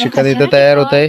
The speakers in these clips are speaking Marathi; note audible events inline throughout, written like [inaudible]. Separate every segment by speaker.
Speaker 1: चिकन इथं तयार होत आहे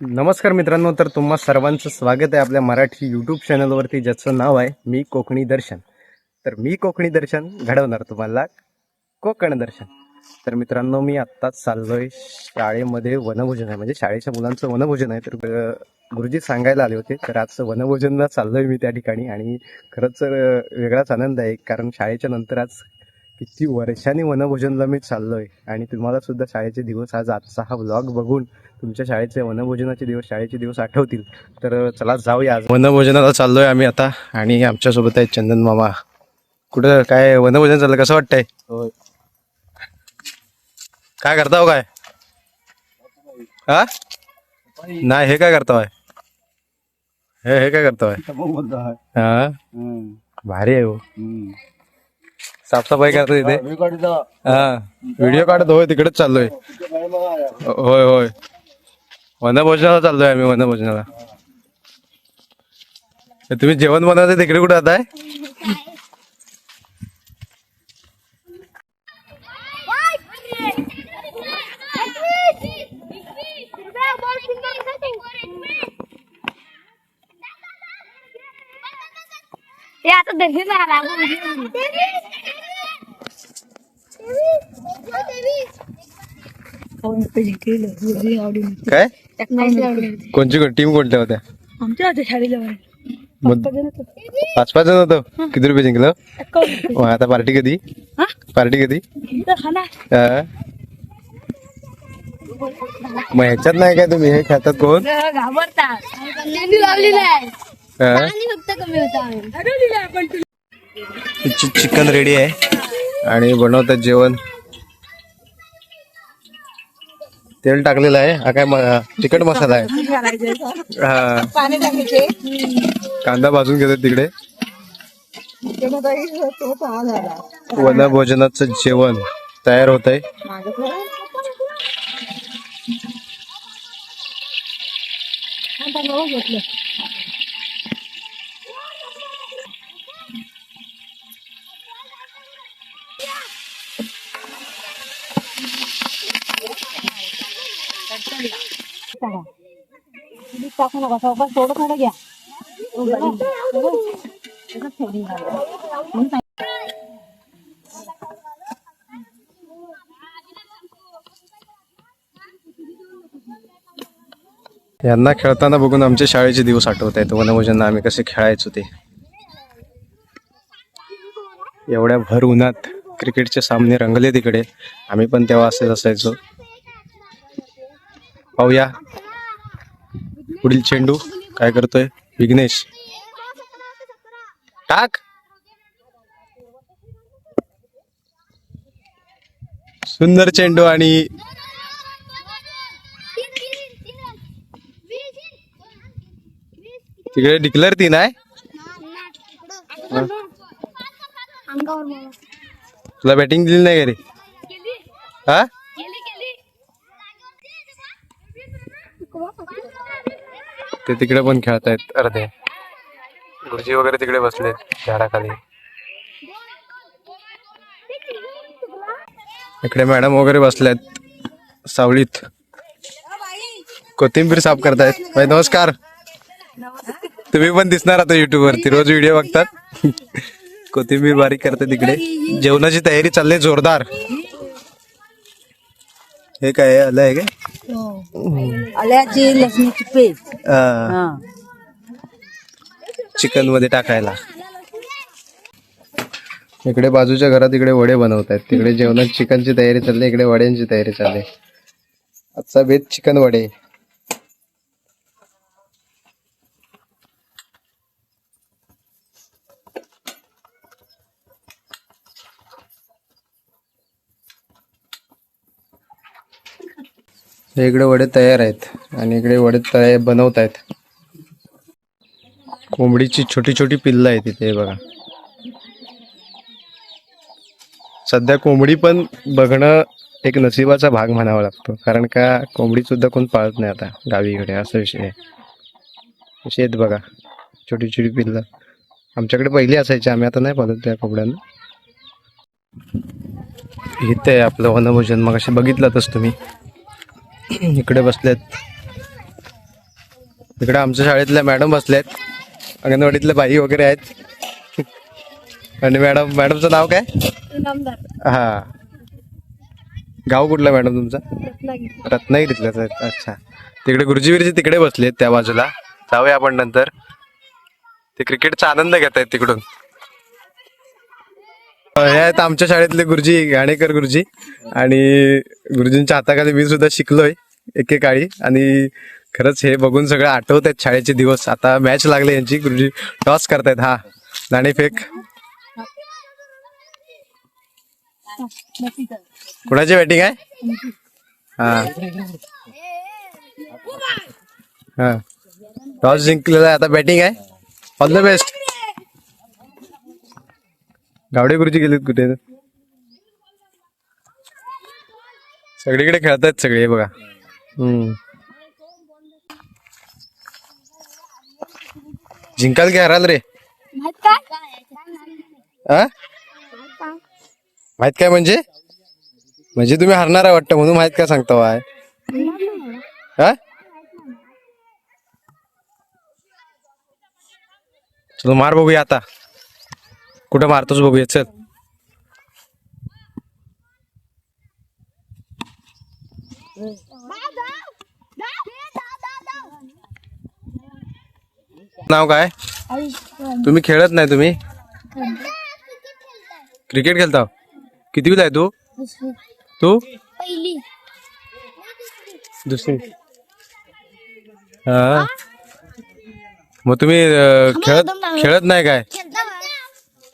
Speaker 1: नमस्कार मित्रांनो तर तुम्हा सर्वांचं स्वागत आहे आपल्या मराठी यूट्यूब चॅनलवरती ज्याचं नाव आहे मी कोकणी दर्शन. तर मी कोकणी दर्शन घडवणार तुम्हाला कोकण दर्शन. तर मित्रांनो मी आत्ताच चाललोय शाळेमध्ये वनभोजन आहे. म्हणजे शाळेच्या मुलांचं वनभोजन आहे. तर गुरुजी सांगायला आले होते तर आजचं वनभोजनला चाललोय मी त्या ठिकाणी. आणि खरंच वेगळाच आनंद आहे कारण शाळेच्या नंतर आज किती वर्षांनी वनभोजनला मी चाललोय. आणि तुम्हाला सुद्धा शाळेचे दिवस आज आजचा हा व्लॉग बघून तुमच्या शाळेचे वनभोजनाचे दिवस शाळेचे दिवस आठवतील. तर चला जाऊया आज. वनभोजनाला चाललोय आम्ही आता. आणि आमच्यासोबत आहे चंदन मामा. कुठं काय वनभोजन चाललं कसं वाटतंय? काय करता हो काय? हा नाही हे काय करताय हे हे काय करताय [laughs] हा? भारी आहे हो. साफसफाई करतो तिथे हा व्हिडिओ काढत होय तिकडेच चाललोय. होय होय. वनभोजनाला चाललोय आम्ही वनभोजनाला. तुम्ही जेवण बनवते तिकडे कुठे जाताय?
Speaker 2: ते आता दर्शन झाला
Speaker 1: काय? कोणची टीम कोणत्या होत्या?
Speaker 3: आमच्या होत्या शाळेला
Speaker 1: मग पाच पाच जण होतो? किती रुपये जिंकलं? मग आता पार्टी कधी?
Speaker 3: हा?
Speaker 1: पार्टी कधी?
Speaker 3: खाना
Speaker 1: हा? मग ह्याच्यात नाही काय तुम्ही? हे खातात कोण?
Speaker 2: घाबरतात त्यांनी लावलेलं आहे? पाणी फक्त कमी होतं
Speaker 1: चि- चिकन रेडी आहे. आणि बनवतात जेवण. तेल टाकलेलं आहे. हा काय तिखट मसाला आहे. हा.
Speaker 3: पाणी टाकायचे.
Speaker 1: कांदा भाजून घेतात तिकडे.
Speaker 3: तो झाला
Speaker 1: वनभोजनाचं जेवण तयार होत आहे
Speaker 3: टाकू नका सावकाश थोडं थोडं घ्या
Speaker 1: यांना खेळताना बघून आमच्या शाळेचे दिवस आठवत आहेत. वनभोजनला आम्ही कसे खेळायचो ते. एवढ्या भर उन्हात क्रिकेटचे सामने रंगले तिकडे. आम्ही पण तेव्हा असेच असायचो. पाहूया. पुढील चेंडू काय करतोय? विघ्नेश. टाक. सुंदर चेंडू आणि तिकडे डिक्लेअर तीन आहे तुला बॅटिंग दिली नाही का रे हा
Speaker 2: केली केली
Speaker 1: ते तिकडे पण खेळतायत अर्धे. गुरुजी वगैरे तिकडे बसले झाडाखाली. इकडे मॅडम वगैरे बसल्यात सावलीत. कोथिंबीर साफ करतायत. बाई नमस्कार. तुम्ही पण दिसणार आता युट्यूब वरती. रोज व्हिडिओ बघतात. कोथिंबीर बारीक करते तिकडे. जेवणाची तयारी चालली जोरदार. हे काय आलं आहे काय?
Speaker 3: आल्याची लसणीची पेस्ट.
Speaker 1: हा. चिकनमध्ये टाकायला. इकडे बाजूच्या घरात इकडे वडे बनवत आहेत तिकडे जेवणाची चिकनची तयारी चालली इकडे वड्यांची तयारी चालली. आजचा बेत चिकन वडे. हे इकडे वडे तयार आहेत आणि इकडे वडे तळे बनवत आहेत. कोंबडीची छोटी छोटी पिल्लं आहेत तिथे बघा. सध्या कोंबडी पण बघणं एक नशिबाचा भाग म्हणावा लागतो कारण का कोंबडी सुद्धा कोण पाळत नाही आता गावीकडे असा विषय आहे. अशी आहेत बघा छोटी छोटी पिल्लं. आमच्याकडे पहिली असायची आम्ही आता नाही पाळत त्या कोंबड्यांना. इथे आहे आपलं वनभोजन मग असे बघितलातच तुम्ही. इकडे बसलेत. इकडे आमच्या शाळेतल्या मॅडम बसल्यात अंगणवाडीतल्या बाई वगैरे आहेत. आणि मॅडम मॅडमचं नाव काय? हा. गाव कुठलं मॅडम तुमचं?
Speaker 2: रत्नागिरी.
Speaker 1: रत्नागिरीतलंच आहेत. अच्छा. तिकडे गुरुजीवीरजी तिकडे बसलेत त्या बाजूला. जाऊया आपण नंतर. ते क्रिकेटचा आनंद घेत आहेत तिकडून. हे आहेत आमच्या शाळेतले गुरुजी गाणेकर गुरुजी. आणि गुरुजींच्या हाताखाली मी सुद्धा शिकलोय एकेकाळी आणि खरंच हे बघून सगळं आठवत आहेत शाळेचे दिवस. आता मॅच लागले यांची. गुरुजी टॉस करतायत. हा नाणेफेक कुणाची बॅटिंग आहे? हा. हा. टॉस जिंकलेला आहे. आता बॅटिंग आहे. ऑल द बेस्ट गावडे गुरुजी गेलेत कुठे? सगळीकडे खेळतायत सगळे बघा. हम्म. जिंकाल की हराल रे?
Speaker 2: माहीत काय?
Speaker 1: हा माहीत काय म्हणजे? म्हणजे तुम्ही हरणार आहे वाटतं म्हणून माहीत काय सांगता वाय? हा चलो मार बघूया आता. कुठं मारतोच बघूया चल. नाव काय? तुम्ही खेळत नाही तुम्ही? क्रिकेट खेळता? किती आहे तू? तू? दुसरी. हा. मग तुम्ही खेळत खेळत नाही काय?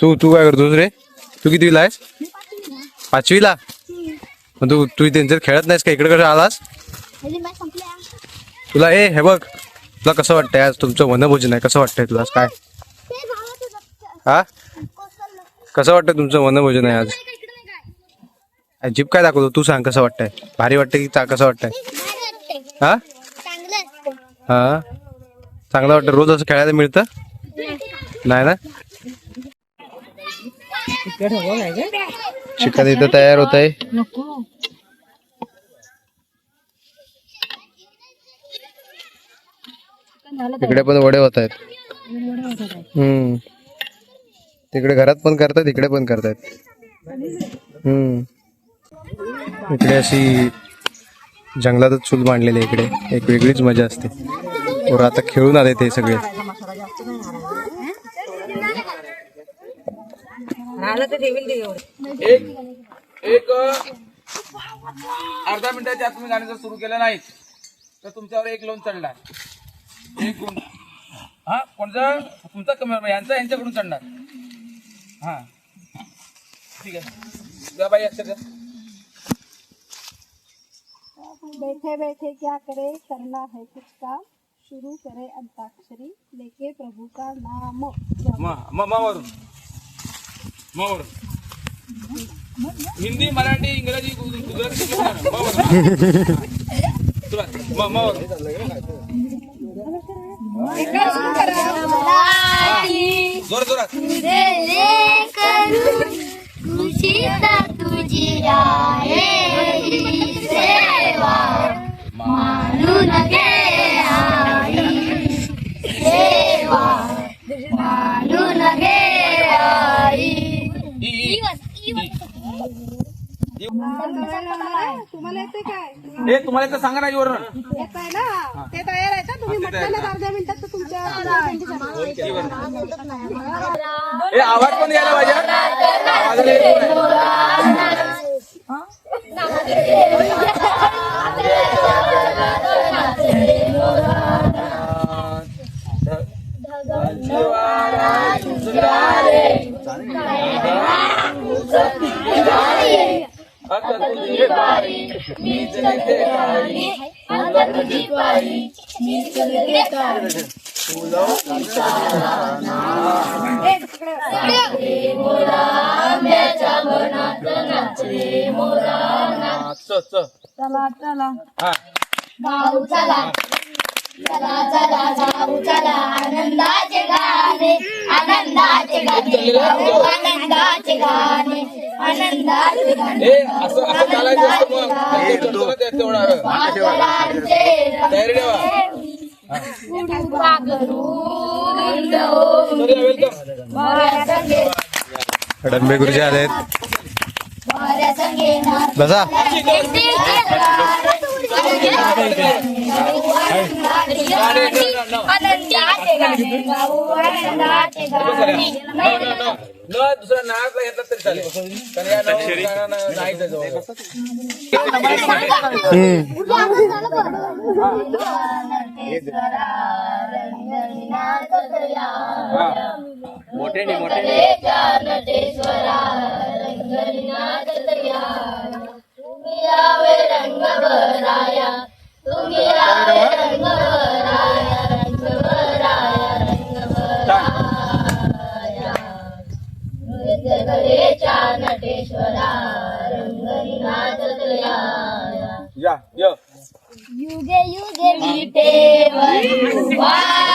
Speaker 1: तू तू काय करतोस रे? तू कितीला आहेस? पाचवीला. मग तू तू त्यांच्यात खेळत नाहीस का? इकडे कसं आलास? तुला ए हे बघ. तुला कसं वाटतंय आज? तुमचं वनभोजन आहे. कसं वाटतंय तुला आज? काय? हा? कसं वाटतंय तुमचं वनभोजन आहे आज?
Speaker 2: नाही काय?
Speaker 1: जीप काय दाखवतो? तू सांग कसं वाटतंय? भारी वाटतंय की कसं वाटतंय? हा? हा. चांगलं वाटतं रोज असं खेळायला मिळतं? नाही ना? चिकन इथं तयार होत आहे तिकडे पण वडे होत आहेत. हम्म. तिकडे घरात पण करतात इकडे पण करतायत हम्म. इकडे अशी जंगलातच चूल मांडलेली आहे इकडे. एक वेगळीच मजा असते. आता खेळून आले ते सगळे.
Speaker 3: राहिलं तर एवढं.
Speaker 4: एक अर्धा मिनिटाच्या आत तुम्ही गाणं जर सुरू केलं नाही तर तुमच्यावर एक लोन चढणार. एक गुण. हा कोणता? तुमचा कमी यांचा यांच्याकडून चढणार. हा. ठीक आहे. द्या बाई अक्षर
Speaker 5: बैठे बैठे क्या करे? करना है कुछ काम शुरू करे अंताक्षरी। लेके प्रभु का नाम।
Speaker 4: म म म हिंदी मराठी इंग्रजी गुजराती जोर जोरात.
Speaker 2: तुझी आहे सेवा मानू घे
Speaker 5: काय?
Speaker 4: ए तुम्हाला तर सांगा ना वरून
Speaker 5: येत आहे ना? ते तयार आहे का? तुम्ही म्हटलं ना अर्ध्या मिनिटात तर तुमच्या
Speaker 4: ए आवाज पण यायला पाहिजे? हा. आवाजाला येत नाही. आता तुझी बारी मीच नेते गाडी. तुला तुझी
Speaker 5: चला चला
Speaker 2: भाऊ चला चला चला भाऊ चला आनंदाचे गाणे आनंदाचे गाणे आनंदाचे गाणे
Speaker 4: असं असं चालायचं असतं मग. ते ना ते तेवढा तयारी ठेवा. वेलकम
Speaker 1: डंबे गुरुजी
Speaker 2: नाच
Speaker 1: बसा.
Speaker 2: आनंदाचे गाणे भाऊ आनंदाचे गाणे
Speaker 4: न दुसरा नाचला घेतला तरी चालेल कारण या नवं गाणं नाहीच आहे जवळपास. मोठे मोठे
Speaker 2: रंग भराया तुम्ही यावे रंग भराया रंग भराया रंग नटेश्वरा
Speaker 4: या
Speaker 2: युगे युगे उभा.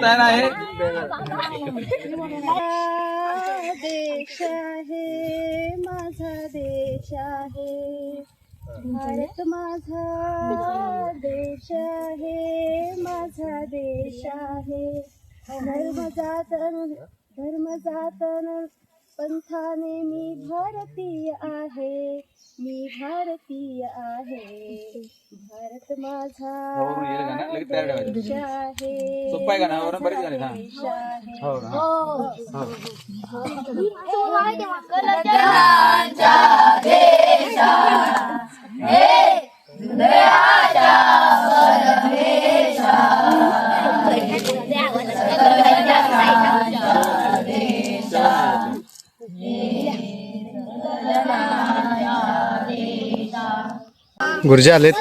Speaker 4: तयार आहे.
Speaker 5: देश आहे माझा देश आहे? भारत माझा देश आहे माझा देश आहे. धर्म जातन धर्म जातन पंथाने मी भारतीय आहे मी भारतीय आहे भारत माझा
Speaker 4: हो, हे.
Speaker 5: देश आहे
Speaker 4: हा
Speaker 5: देश आहे
Speaker 4: हो
Speaker 1: गुरुजी आलेत.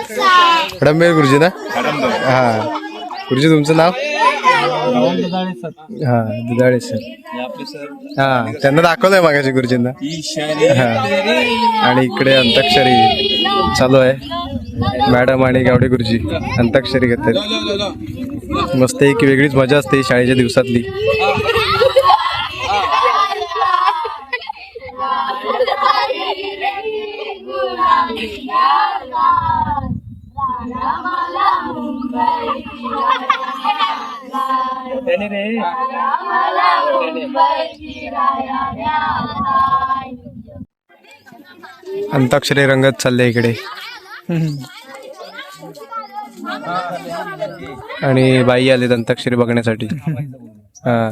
Speaker 1: हडंबेर गुरुजी ना? हा. गुरुजी तुमचं नाव? हा दुधाळे सर. हा त्यांना दाखवलंय मागाशी गुरुजींना. हा. आणि इकडे अंताक्षरी चालू आहे. मॅडम आणि गावडे गुरुजी अंताक्षरी घेतात. मस्त एक वेगळीच मजा असते शाळेच्या दिवसातली. अंताक्षरी रंगत चालले इकडे. आणि बाई आलेत अंताक्षरी बघण्यासाठी. हा.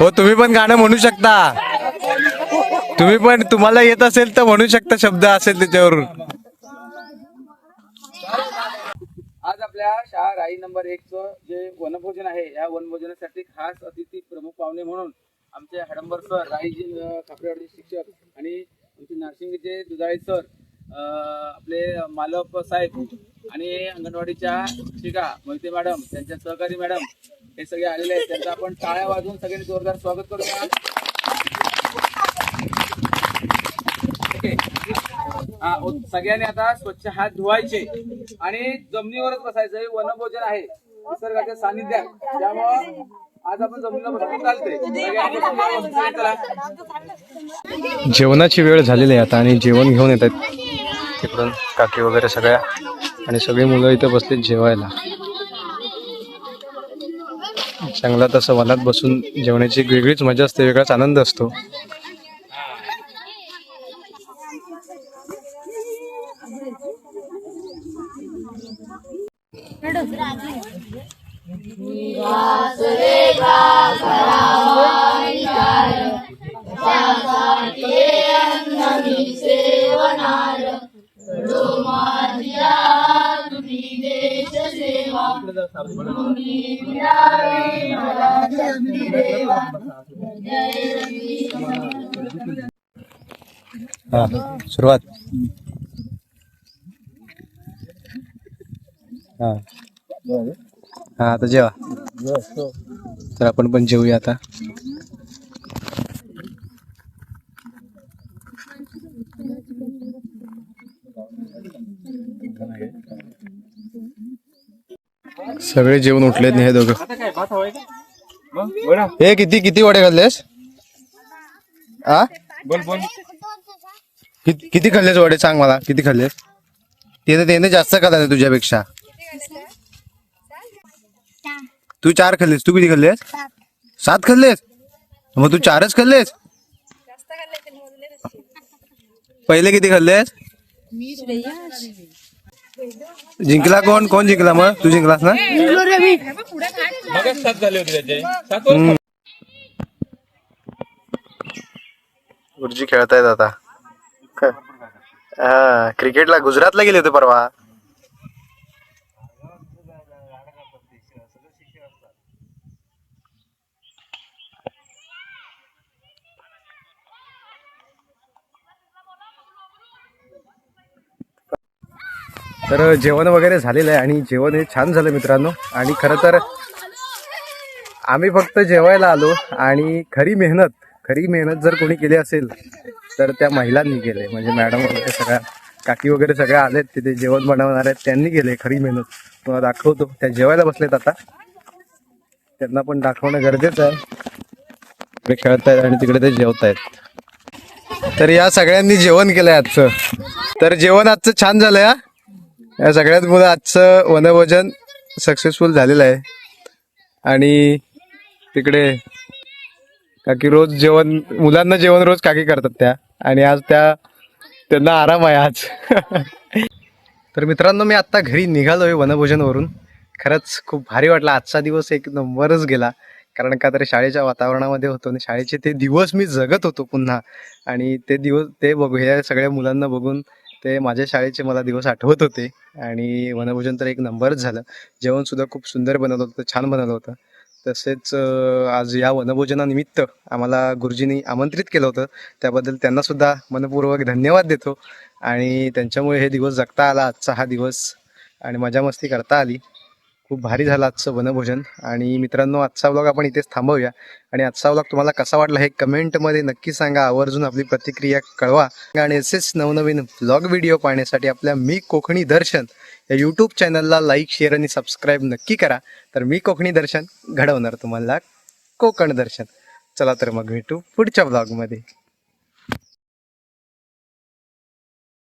Speaker 1: हो तुम्ही पण गाणं म्हणू शकता. तुम्ही पण तुम्हाला येत असेल तर म्हणू शकता शब्द असेल त्याच्यावरून.
Speaker 4: आज आपल्या शाळा राई नंबर एक च जे वनभोजन आहे या वनभोजनासाठी खास अतिथी प्रमुख पाहुणे म्हणून आमचे हडंबर सर राईजी खापरेवाडीचे शिक्षक आणि आमचे नाशिंगचे दुधाळे सर आपले मालक साहेब आणि अंगणवाडीच्या शिका मोहिते मॅडम त्यांच्या सहकारी मॅडम हे सगळे आलेले आहेत. त्यांचं आपण टाळ्या वाजवून सगळ्यांनी जोरदार स्वागत करूया सगळ्यांनी आता स्वच्छ हात धुवायचे आणि जमिनीवरच बसायचं. हे वनभोजन आहे. निसर्गाच्या सानिध्यात त्यामुळं आज आपण जमिनीला बसून चालतंय.
Speaker 1: जेवणाची वेळ झालेली आहे आता आणि जेवण घेऊन येत आहेत. तिकडून काकी वगैरे सगळ्या. आणि सगळी मुलं इथे बसलीत जेवायला. चांगला तसं वनात बसून जेवणाची वेगळीच मजा असते वेगळाच आनंद असतो. सेवनार सुरुवात. हा. हा आता जेवा. तर आपण पण जेवूया आता. सगळे जेवण उठलेत नाही हे दोघं. हे किती किती वडे खाल्लेस? आ?
Speaker 4: बोल बोल.
Speaker 1: किती किती खाल्लेस वडे? सांग मला किती खाल्लेस? ते त्याने जास्त खाल्ला तुझ्यापेक्षा. तू चार खाल्लेस तू किती खाल्लेस? सात खाल्लेस? मग तू चारच खाल्लेस? पहिले किती खाल्लेस? जिंकला कोण? कोण जिंकला मग? तू जिंकलास ना?
Speaker 4: मगच सात झाले होते त्याचे. सात वर
Speaker 1: गुरुजी खेळतायत आता. हा क्रिकेटला गुजरातला गेले होते परवा. तर जेवण वगैरे झालेलं आहे आणि जेवण हे छान झालं मित्रांनो. आणि खरं तर आम्ही फक्त जेवायला आलो आणि खरी मेहनत खरी मेहनत जर कोणी केली असेल तर त्या महिलांनी केले. म्हणजे मॅडम वगैरे सगळ्या काकी वगैरे सगळ्या आलेत तिथे जेवण बनवणार आहेत त्यांनी केले खरी मेहनत. तुम्हाला दाखवतो. त्या जेवायला बसलेत आता. त्यांना पण दाखवणं गरजेचं आहे. इकडे खेळतायत आणि तिकडे ते जेवतायत. तर या सगळ्यांनी जेवण केलंय आजचं. तर जेवण आजचं छान झालंय हा. या सगळ्यात मुलं आजचं वनभोजन सक्सेसफुल झालेलं आहे. आणि तिकडे काकी रोज जेवण मुलांना जेवण रोज काकी करतात त्या. आणि आज त्या त्यांना आराम आहे आज. [laughs] तर मित्रांनो मी आत्ता घरी निघालोय वनभोजनवरून. खरंच खूप भारी वाटला. आजचा दिवस एक नंबरच गेला. कारण का तर शाळेच्या वातावरणामध्ये होतो आणि शाळेचे ते दिवस मी जगत होतो पुन्हा. आणि ते दिवस ते बघू ह्या सगळ्या मुलांना बघून. ते माझ्या शाळेचे मला दिवस आठवत होते. आणि वनभोजन तर एक नंबरच झालं. जेवणसुद्धा खूप सुंदर बनवलं होतं छान बनवलं होतं. तसेच आज या वनभोजनानिमित्त आम्हाला गुरुजींनी आमंत्रित केलं होतं. त्याबद्दल त्यांना सुद्धा मनपूर्वक धन्यवाद देतो. आणि त्यांच्यामुळे हे दिवस जगता आला. आजचा हा दिवस आणि मजा मस्ती करता आली. खूप भारी झालं आजचं वनभोजन. आणि मित्रांनो आजचा व्लॉग आपण इथेच थांबवूया. आणि आजचा व्लॉग तुम्हाला कसा वाटला हे कमेंटमध्ये नक्की सांगा. आवर्जून आपली प्रतिक्रिया कळवा. आणि असेच नवनवीन व्लॉग व्हिडिओ पाहण्यासाठी आपल्या मी कोकणी दर्शन या यूट्यूब चॅनलला लाईक शेअर आणि सबस्क्राईब नक्की करा. तर मी कोकणी दर्शन घडवणार तुम्हाला कोकण दर्शन. चला तर मग भेटू पुढच्या ब्लॉगमध्ये